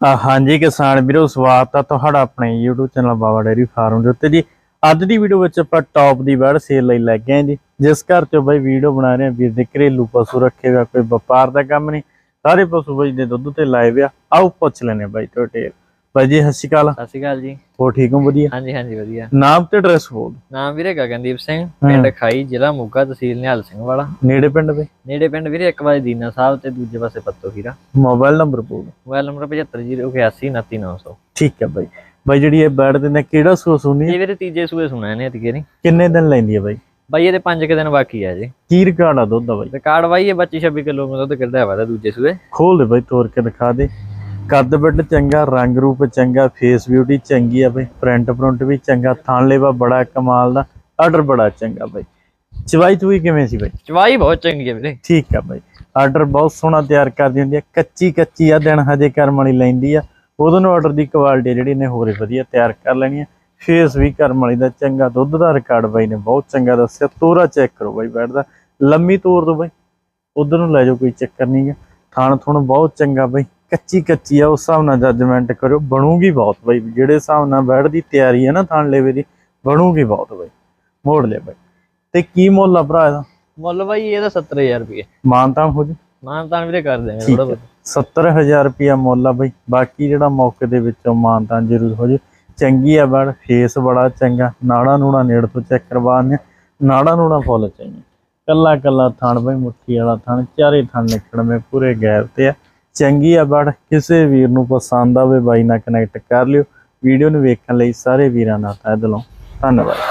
ਹਾਂਜੀ ਕਿਸਾਨ ਵੀਰੋ, ਸਵਾਗਤ ਆ ਤੁਹਾਡਾ ਆਪਣੇ YouTube channel Baba dairy farm ਦੇ ਉੱਤੇ ਜੀ। ਅੱਜ ਦੀ ਵੀਡੀਓ ਵਿੱਚ ਆਪਾਂ ਟੌਪ ਦੀ ਬਰਡ ਸੇਲ ਲਈ ਲੈ ਗਏ ਜੀ। ਜਿਸ ਘਰ ਚੋਂ ਬਾਈ ਵੀਡੀਓ ਬਣਾ ਰਹੇ ਆ, ਵੀਰ ਦੇ ਘਰੇਲੂ ਪਸ਼ੂ ਰੱਖੇ ਹੋਇਆ ਕੋਈ ਵਪਾਰ ਦਾ ਕੰਮ ਨਹੀਂ। ਸਾਰੇ ਪਸ਼ੂ ਬਾਈ ਦੇ ਦੁੱਧ ਤੇ ਲਾਏ ਵਿਆ ਆਓ ਪੁੱਛ ਲੈਨੇ ਬਾਈ ਤੁਹਾਡੇ। ਡਿਟੇਲ ਬਾਈ ਜੀ ਸਤਿ ਸ਼੍ਰੀ ਅਕਾਲ। ਸਤਿ ਸ਼੍ਰੀ ਅਕਾਲ ਜੀ। ਹੋ ਠੀਕ ਹੋ? ਵਧੀਆ? ਹਾਂਜੀ ਹਾਂਜੀ ਵਧੀਆ। ਨਾਮ ਤੇ ਐਡਰੈਸ ਬੋਲ ਨਾਮ ਵੀਰੇ ਗਗਨਦੀਪ ਸਿੰਘ ਪਿੰਡ ਖਾਈ ਜ਼ਿਲ੍ਹਾ ਮੋਗਾ ਤਹਿਸੀਲ ਨਿਹਾਲ ਸਿੰਘ ਵਾਲਾ। ਨੇੜੇ ਪਿੰਡ ਬਈ ਨੇੜੇ ਪਿੰਡ ਵੀਰੇ ਇੱਕ ਵਾਰ ਦੀਨਾ ਸਾਹਿਬ ਤੇ ਦੂਜੇ ਪਾਸੇ ਪੱਤੋ ਹੀਰਾ ਮੋਬਾਈਲ ਨੰਬਰ ਬੋਲ ਮੋਬਾਈਲ ਨੰਬਰ 7508899900 ਠੀਕ ਹੈ ਬਾਈ ਬਾਈ ਜਿਹੜੀ ਇਹ ਬਰਡ ਦੇ ਨੇ ਕਿਹੜਾ ਸੂਆ ਸੁਣੀ ਇਹ ਵੀਰੇ ਤੀਜੇ ਸੂਏ ਸੁਣਿਆ ਨੇ ਅਤਕੇ ਨਹੀਂ ਕਿੰਨੇ ਦਿਨ ਲੈਂਦੀ ਹੈ ਬਾਈ ਬਾਈ ਇਹਦੇ 5 ਕਿ ਦਿਨ ਬਾਕੀ ਆ ਜੀ। ਕੀ ਰਿਕਾਰਡ ਆ ਦੁੱਧ ਦਾ ਬਾਈ ਰਿਕਾਰਡ ਬਾਈ ਇਹ 25 26 ਕਿਲੋ ਦਾ ਦੁੱਧ ਕੱਢਿਆ ਵਾ ਇਹਦਾ ਦੂਜੇ ਸੂਏ। ਖੋਲ ਦੇ ਬਾਈ ਤੋੜ ਕੇ ਦਿਖਾ ਦੇ। ਕੱਦ ਬੱਡ ਚੰਗਾ ਰੰਗ ਰੂਪ ਚੰਗਾ ਫੇਸ ਬਿਊਟੀ ਚੰਗੀ ਆ ਬਾਈ ਪ੍ਰਿੰਟ ਪ੍ਰਿੰਟ ਵੀ ਚੰਗਾ ਥਣ ਲੇਵਾ ਬੜਾ ਕਮਾਲ ਦਾ ਆਰਡਰ ਬੜਾ ਚੰਗਾ ਬਾਈ। ਚਵਾਈ ਚੂਈ ਕਿਵੇਂ ਸੀ ਬਾਈ? ਚਵਾਈ ਬਹੁਤ ਚੰਗੀ ਹੈ ਵੀਰੇ। ਠੀਕ ਆ ਬਾਈ। ਆਰਡਰ ਬਹੁਤ ਸੋਹਣਾ ਤਿਆਰ ਕਰਦੀ ਹੁੰਦੀ ਆ ਕੱਚੀ ਕੱਚੀ ਆ ਦਿਨ ਹਜੇ ਕਰਮ ਵਾਲੀ ਲੈਂਦੀ ਆ। ਉਦੋਂ ਨੂੰ ਆਰਡਰ ਦੀ ਕੁਆਲਿਟੀ ਜਿਹੜੀ ਨੇ ਹੋਰੇ ਵਧੀਆ ਤਿਆਰ ਕਰ ਲੈਣੀ ਆ। ਫੇਸ ਵੀ ਕਰਮ ਵਾਲੀ ਦਾ ਚੰਗਾ ਦੁੱਧ ਦਾ ਰਿਕਾਰਡ ਬਾਈ ਨੇ ਬਹੁਤ ਚੰਗਾ ਦੱਸਿਆ। ਤੋਰਾ ਚੈੱਕ ਕਰੋ ਬਾਈ ਬੈਠਦਾ ਲੰਮੀ ਤੋਰ ਦੋ ਬਾਈ। ਉਧਰ ਨੂੰ ਲੈ ਜਾਓ ਕੋਈ ਚੱਕਰ ਨਹੀਂ ਗਾ। ਥਾਣ ਥੁਣ ਬਹੁਤ ਚੰਗਾ ਬਾਈ। ਕੱਚੀ ਕੱਚੀ ਆ ਉਸ ਹਿਸਾਬ ਨਾਲ ਜੱਜਮੈਂਟ ਕਰਿਓ। ਬਣੂਗੀ ਬਹੁਤ ਬਾਈ। ਜਿਹੜੇ ਹਿਸਾਬ ਨਾਲ ਬੈਠ ਦੀ ਤਿਆਰੀ ਹੈ ਨਾ ਥਾਣ ਲੇਵੇ ਦੀ ਬਣੂਗੀ ਬਹੁਤ ਬਾਈ। ਮੋੜ ਲੈ ਬਾਈ। ਤੇ ਕੀ ਮੁੱਲ ਆ ਭਰਾ ਇਹਦਾ? ਮੁੱਲ ਬਾਈ ਇਹਦਾ 70000 ਰੁਪਏ ਮਾਨਤਾਨ ਹੋ ਜੀ। ਮਾਨਤਾਨ ਵੀਰੇ ਕਰ ਠੀਕ ਥੋੜਾ ਹੈ। 70000 ਰੁਪਿਆ ਮੁੱਲ ਆ ਬਈ। ਬਾਕੀ ਜਿਹੜਾ ਮੌਕੇ ਦੇ ਵਿੱਚੋਂ ਮਾਨਤਾਨ ਜ਼ਰੂਰ ਹੋ ਜੇ। ਚੰਗੀ ਆ ਬੜ ਫੇਸ ਬੜਾ ਚੰਗਾ। ਨਾੜਾ ਨੂੜਾ ਨੇੜ ਤੋਂ ਚੈੱਕ ਕਰਵਾਉਂਦੇ ਨਾੜਾ ਨੂੜਾ ਫੁੱਲ ਚਾਹੀਏ ਕੱਲਾ ਕੱਲਾ ਥਣ ਬਈ ਮੁੱਠੀ ਵਾਲਾ ਥਣ ਚਾਰੇ ਥਣ ਨਿਕੜਵੇਂ ਪੂਰੇ ਗੈਰ ਤੇ ਆ। ਚੰਗੀ ਆ ਬੜ ਕਿਸੇ ਵੀਰ ਨੂੰ ਪਸੰਦ ਆਵੇ, ਬਾਈ ਨਾਲ ਕਨੈਕਟ ਕਰ ਲਿਓ। ਵੀਡੀਓ ਨੂੰ ਵੇਖਣ ਲਈ ਸਾਰੇ ਵੀਰਾਂ ਦਾ ਤਹਿ ਦਿਲੋਂ। ਧੰਨਵਾਦ।